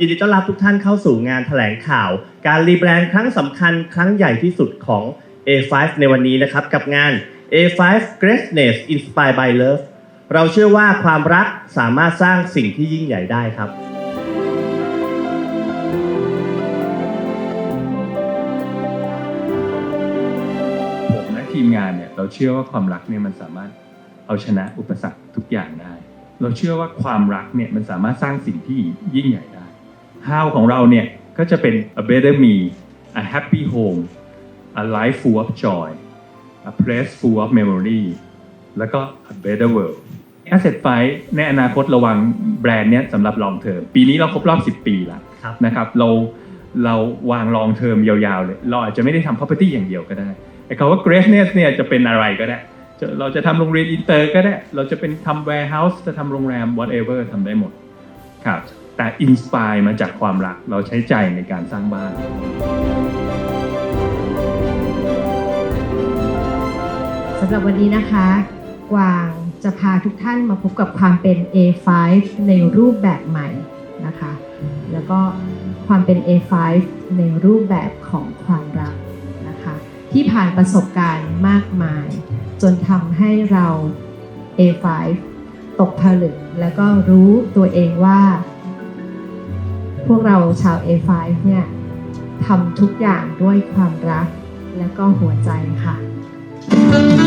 ยินดีต้อนรับทุกท่านเข้าสู่งานแถลงข่าว การรีแบรนด์ครั้งสำคัญครั้งใหญ่ที่สุดของ A5 ในวันนี้นะครับ กับงาน A5 Greatness Inspired by Love เราเชื่อว่าความรักสามารถสร้างสิ่งที่ยิ่งใหญ่ได้ครับ ผมและทีมงานเนี่ยเราเชื่อว่าความรักเนี่ยมันสามารถเอาชนะอุปสรรคทุกอย่างได้ เราเชื่อว่าความรักเนี่ยมันสามารถสร้างสิ่งที่ยิ่งใหญ่ได้ How ของเราเนี่ยก็จะเป็น a better me a happy home a life full of joy a place full of memory แล้วก็ a better world Asset Fight ในอนาคตระวังแบรนด์เนี้ยสำหรับ long term ปีนี้เราครบรอบ 10 ปีแล้วครับนะครับเราเราวาง long term ยาวๆเลย เราอาจจะไม่ได้ทำ property อย่างเดียวก็ได้ไอ้คำว่า greatness เนี่ยจะเป็นอะไรก็ได้จะเราจะทำโรงเรียนอินเตอร์ก็ได้ เราจะเป็นทำ warehouse จะทำโรงแรม whatever ทำได้หมดครับ แต่ inspire มาจากความรักเราใช้ใจในการสร้างบ้าน สำหรับวันนี้นะคะกวางจะพาทุกท่านมาพบกับความเป็น A5 ในรูปแบบใหม่นะคะ แล้วก็ความเป็น A5 ในรูปแบบของความรักนะคะ ที่ผ่านประสบการณ์มากมาย จนทำให้เรา A5 ตกผลึกแล้วก็รู้ตัวเองว่า พวกเราชาว A5 เนี่ยทำทุกอย่างด้วยความรักและก็หัวใจค่ะ